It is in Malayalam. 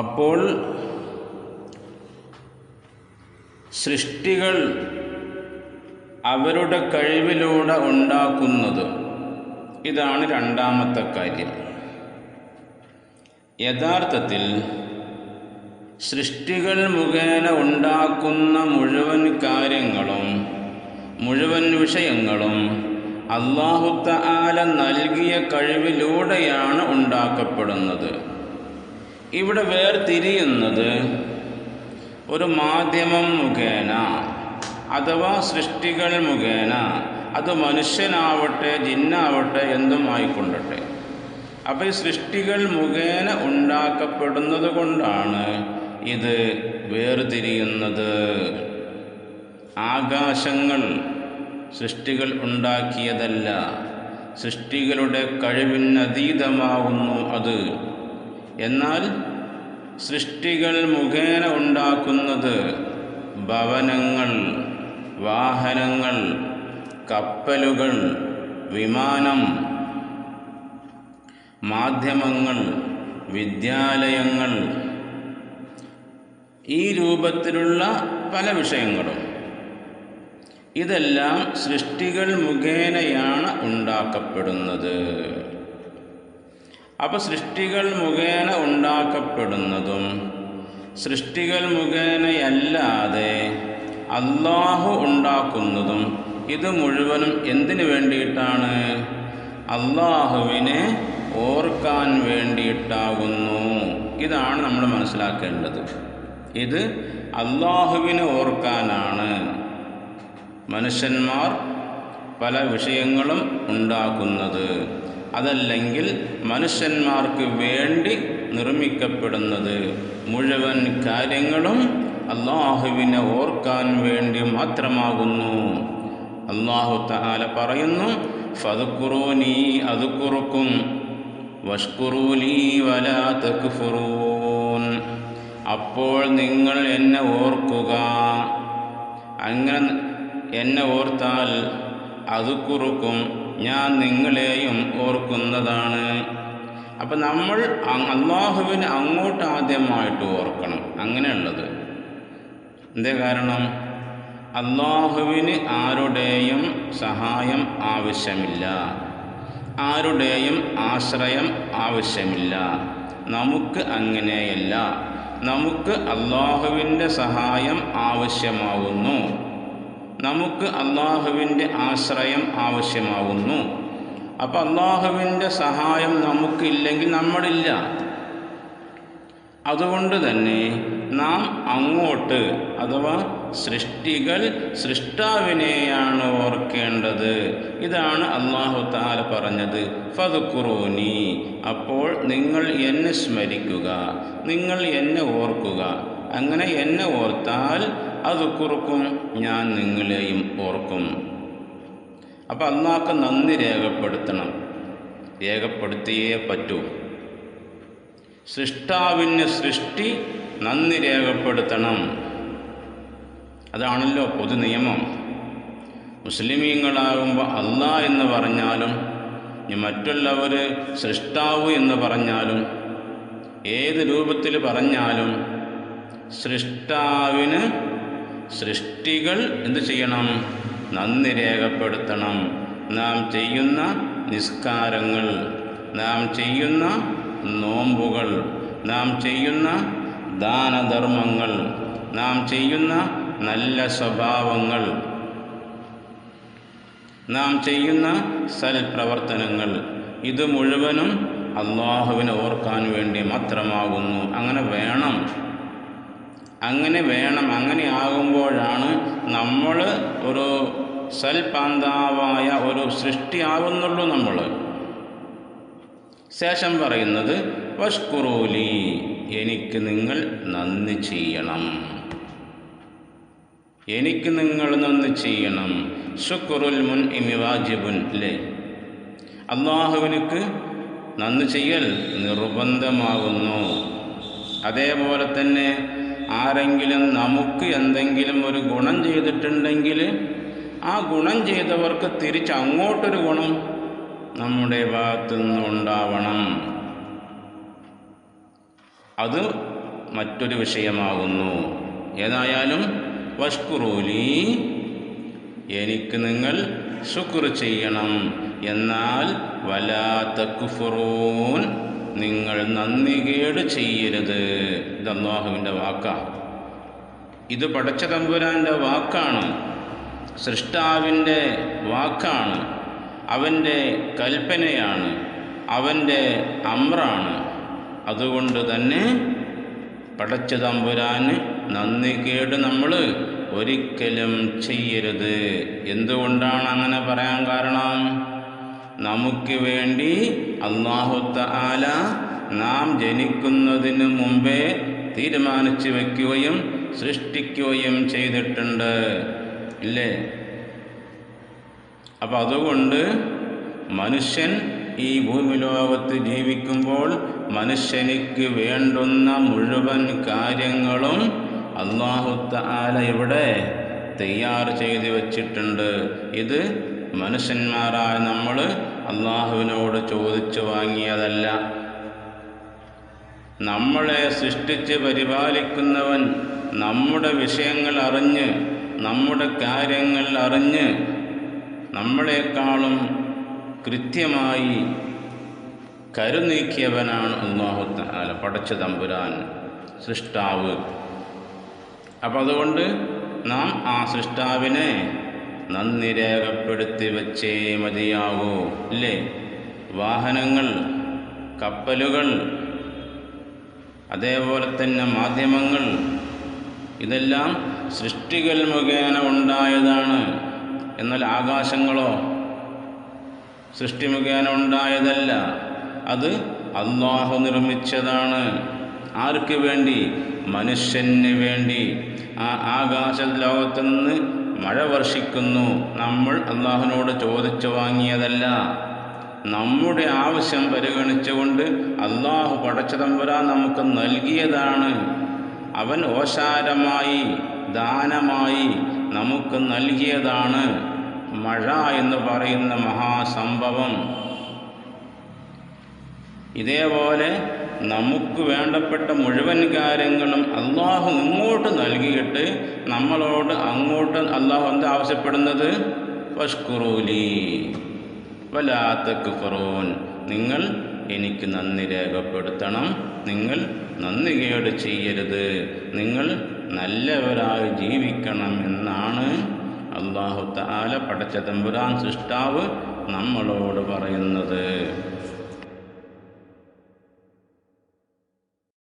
അപ്പോൾ സൃഷ്ടികൾ അവരുടെ കഴിവിലൂടെ ഉണ്ടാക്കുന്നത് ഇതാണ് രണ്ടാമത്തെ കാര്യം. യഥാർത്ഥത്തിൽ സൃഷ്ടികൾ മുഖേന ഉണ്ടാക്കുന്ന മുഴുവൻ കാര്യങ്ങളും മുഴുവൻ വിഷയങ്ങളും അള്ളാഹുത്ത ആല നൽകിയ കഴിവിലൂടെയാണ് ഉണ്ടാക്കപ്പെടുന്നത്. ഇവിടെ വേർതിരിയുന്നത് ഒരു മാധ്യമം മുഖേന അഥവാ സൃഷ്ടികൾ മുഖേന അത് മനുഷ്യനാവട്ടെ ജിന്നാവട്ടെ എന്തും ആയിക്കൊണ്ടട്ടെ അപ്പോൾ ഈ സൃഷ്ടികൾ മുഖേന ഉണ്ടാക്കപ്പെടുന്നത് കൊണ്ടാണ് ഇത് വേർതിരിയുന്നത്. ആകാശങ്ങൾ സൃഷ്ടികൾ ഉണ്ടാക്കിയതല്ല. സൃഷ്ടികളുടെ കഴിവിനതീതമാകുന്നു അത്. എന്നാൽ സൃഷ്ടികൾ മുഖേന ഉണ്ടാക്കുന്നത് ഭവനങ്ങൾ വാഹനങ്ങൾ കപ്പലുകൾ വിമാനം മാധ്യമങ്ങൾ വിദ്യാലയങ്ങൾ ഈ രൂപത്തിലുള്ള പല വിഷയങ്ങളും. ഇതെല്ലാം സൃഷ്ടികൾ മുഖേനയാണ് ഉണ്ടാക്കപ്പെടുന്നത്. അപ്പോൾ സൃഷ്ടികൾ മുഖേന ഉണ്ടാക്കപ്പെടുന്നതും സൃഷ്ടികൾ മുഖേനയല്ലാതെ അള്ളാഹു ഉണ്ടാക്കുന്നതും ഇത് മുഴുവനും എന്തിനു വേണ്ടിയിട്ടാണ്? അള്ളാഹുവിനെ ഓർക്കാൻ വേണ്ടിയിട്ടാകുന്നു. ഇതാണ് നമ്മൾ മനസ്സിലാക്കേണ്ടത്. ഇത് അള്ളാഹുവിനെ ഓർക്കാനാണ്. മനുഷ്യന്മാർ പല വിഷയങ്ങളും ഉണ്ടാക്കുന്നത്. അതല്ലെങ്കിൽ മനുഷ്യന്മാർക്ക് വേണ്ടി നിർമ്മിക്കപ്പെടുന്നത് മുഴുവൻ കാര്യങ്ങളും അള്ളാഹുവിനെ ഓർക്കാൻ വേണ്ടി മാത്രമാകുന്നു. അള്ളാഹു താല പറയുന്നു ഫതുക്കുറൂനീ അതുക്കുറുക്കും വഷ്കുറൂലീ വലാ തക്ഫുറൂൻ. അപ്പോൾ നിങ്ങൾ എന്നെ ഓർക്കുക. അങ്ങനെ എന്നെ ഓർത്താൽ അത് കുറുക്കും ഞാൻ നിങ്ങളെയും ഓർക്കുന്നതാണ്. അപ്പം നമ്മൾ അള്ളാഹുവിനെ അങ്ങോട്ട് ആദ്യമായിട്ട് ഓർക്കണം. അങ്ങനെയുള്ളത്. എന്തേ കാരണം? അള്ളാഹുവിന് ആരുടെയും സഹായം ആവശ്യമില്ല. ആരുടെയും ആശ്രയം ആവശ്യമില്ല. നമുക്ക് അങ്ങനെയല്ല. നമുക്ക് അള്ളാഹുവിന്റെ സഹായം ആവശ്യമാകുന്നു നമുക്ക് അള്ളാഹുവിന്റെ ആശ്രയം ആവശ്യമാകുന്നു അപ്പം അള്ളാഹുവിന്റെ സഹായം നമുക്കില്ലെങ്കിൽ നമ്മളില്ല. അതുകൊണ്ട് തന്നെ നാം അങ്ങോട്ട് അഥവാ സൃഷ്ടികൾ സൃഷ്ടാവിനെയാണ് ഓർക്കേണ്ടത്. ഇതാണ് അള്ളാഹു താല പറഞ്ഞത്. ഫതുക്കുറൂനി അപ്പോൾ നിങ്ങൾ എന്നെ സ്മരിക്കുക. നിങ്ങൾ എന്നെ ഓർക്കുക. അങ്ങനെ എന്നെ ഓർത്താൽ അത് കുറുക്കും ഞാൻ നിങ്ങളെയും ഓർക്കും. അപ്പം അള്ളാഹ്ക്ക് നന്ദി രേഖപ്പെടുത്തണം. രേഖപ്പെടുത്തിയേ പറ്റൂ. സൃഷ്ടാവിന് സൃഷ്ടി നന്ദി രേഖപ്പെടുത്തണം. അതാണല്ലോ പൊതു നിയമം. മുസ്ലിമീങ്ങളാകുമ്പോൾ അള്ളാ എന്ന് പറഞ്ഞാലും മറ്റുള്ളവർ സൃഷ്ടാവ് എന്ന് പറഞ്ഞാലും ഏത് രൂപത്തിൽ പറഞ്ഞാലും സൃഷ്ടാവിന് സൃഷ്ടികൾ എന്തു ചെയ്യണം? നന്ദി രേഖപ്പെടുത്തണം. നാം ചെയ്യുന്ന നിസ്കാരങ്ങൾ നാം ചെയ്യുന്ന നോമ്പുകൾ നാം ചെയ്യുന്ന ദാനധർമ്മങ്ങൾ നാം ചെയ്യുന്ന നല്ല സ്വഭാവങ്ങൾ നാം ചെയ്യുന്ന സൽപ്രവർത്തനങ്ങൾ. ഇത് മുഴുവനും അള്ളാഹുവിനെ ഓർക്കാൻ വേണ്ടി മാത്രമാകുന്നു. അങ്ങനെ വേണം. അങ്ങനെ വേണം അങ്ങനെ ആകുമ്പോഴാണ് നമ്മൾ ഒരു സൽപാന്താവായ ഒരു സൃഷ്ടിയാവുന്നുള്ളൂ നമ്മൾ ശേഷം പറയുന്നത് വഷ്കുറൂലി എനിക്ക് നിങ്ങൾ നന്ദി ചെയ്യണം. എനിക്ക് നിങ്ങൾ നന്ദി ചെയ്യണം. ഷുക്കുറുൽ മുൻ ഇമിവാജിബുൻ അല്ലേ അള്ളാഹുവിനക്ക് നന്ദി ചെയ്യൽ നിർബന്ധമാകുന്നു. അതേപോലെ തന്നെ ആരെങ്കിലും നമുക്ക് എന്തെങ്കിലും ഒരു ഗുണം ചെയ്തിട്ടുണ്ടെങ്കിൽ ആ ഗുണം ചെയ്തവർക്ക് തിരിച്ച് അങ്ങോട്ടൊരു ഗുണം നമ്മുടെ ഭാഗത്തു നിന്നുണ്ടാവണം അത് മറ്റൊരു വിഷയമാകുന്നു. ഏതായാലും വഷ്കുറൂലി എനിക്ക് നിങ്ങൾ ശുക്ർ ചെയ്യണം. എന്നാൽ വലാത്ത കുഫറൂൻ നിങ്ങൾ നന്ദികേട് ചെയ്യരുത്. ഇത് അള്ളാഹുവിന്റെ വാക്കാണ് ഇത് പടച്ച തമ്പുരാന്റെ വാക്കാണ്. സൃഷ്ടാവിന്റെ വാക്കാണ്. അവന്റെ കൽപ്പനയാണ്. അവന്റെ അമ്രാണ്. അതുകൊണ്ട് തന്നെ പടച്ച തമ്പുരാന് നന്ദി കേട് നമ്മൾ ഒരിക്കലും ചെയ്യരുത്. എന്തുകൊണ്ടാണ് അങ്ങനെ പറയാൻ കാരണം? നമുക്ക് വേണ്ടി അള്ളാഹുത്ത ആല നാം ജനിക്കുന്നതിന് മുമ്പേ തീരുമാനിച്ചു വയ്ക്കുകയും സൃഷ്ടിക്കുകയും ചെയ്തിട്ടുണ്ട്. ഇല്ലേ? അപ്പം അതുകൊണ്ട് മനുഷ്യൻ ഈ ഭൂമി ലോകത്ത് ജീവിക്കുമ്പോൾ മനുഷ്യനിക്ക് വേണ്ടുന്ന മുഴുവൻ കാര്യങ്ങളും അള്ളാഹുത്ത ആല ഇവിടെ തയ്യാർ ചെയ്തു വച്ചിട്ടുണ്ട്. ഇത് മനുഷ്യന്മാരായ നമ്മൾ അള്ളാഹുവിനോട് ചോദിച്ചു വാങ്ങിയതല്ല. നമ്മളെ സൃഷ്ടിച്ച് പരിപാലിക്കുന്നവൻ നമ്മുടെ വിഷയങ്ങൾ അറിഞ്ഞ് നമ്മുടെ കാര്യങ്ങൾ അറിഞ്ഞ് നമ്മളെക്കാളും കൃത്യമായി കരുനീക്കിയവനാണ് അള്ളാഹു താല പടച്ച തമ്പുരാൻ സൃഷ്ടാവ്. അപ്പം അതുകൊണ്ട് നാം ആ സൃഷ്ടാവിനെ നന്ദി രേഖപ്പെടുത്തി വച്ചേ മതിയാകൂ ഇല്ലേ വാഹനങ്ങൾ കപ്പലുകൾ അതേപോലെ തന്നെ മാധ്യമങ്ങൾ ഇതെല്ലാം സൃഷ്ടികൾ മുഖേന ഉണ്ടായതാണ്. എന്നാൽ ആകാശങ്ങളോ സൃഷ്ടി മുഖേന ഉണ്ടായതല്ല. അത് അള്ളാഹു നിർമ്മിച്ചതാണ്. ആർക്ക് വേണ്ടി? മനുഷ്യന് വേണ്ടി. ആ ആകാശ ലോകത്ത് നിന്ന് മഴ വർഷിക്കുന്നു. നമ്മൾ അള്ളാഹുവിനോട് ചോദിച്ചു വാങ്ങിയതല്ല. നമ്മുടെ ആവശ്യം പരിഗണിച്ചുകൊണ്ട് അള്ളാഹു പടച്ചതമ്പുരാൻ നമുക്ക് നൽകിയതാണ്. അവൻ ഓശാരമായി ദാനമായി നമുക്ക് നൽകിയതാണ്. മഴ എന്ന് പറയുന്ന മഹാസംഭവം. ഇതേപോലെ നമുക്ക് വേണ്ടപ്പെട്ട മുഴുവൻ കാര്യങ്ങളും അള്ളാഹു ഇങ്ങോട്ട് നൽകിയിട്ട് നമ്മളോട് അങ്ങോട്ട് അള്ളാഹു എന്താ ആവശ്യപ്പെടുന്നത്? ഫഷ്കുറൂലി. വല്ലാത്ത ഫറോൻ നിങ്ങൾ എനിക്ക് നന്ദി രേഖപ്പെടുത്തണം. നിങ്ങൾ നന്ദി കേട് ചെയ്യരുത്. നിങ്ങൾ നല്ലവരായി ജീവിക്കണം എന്നാണ് അള്ളാഹു താല പടച്ച തമ്പുരാൻ സൃഷ്ടാവ് നമ്മളോട് പറയുന്നത്.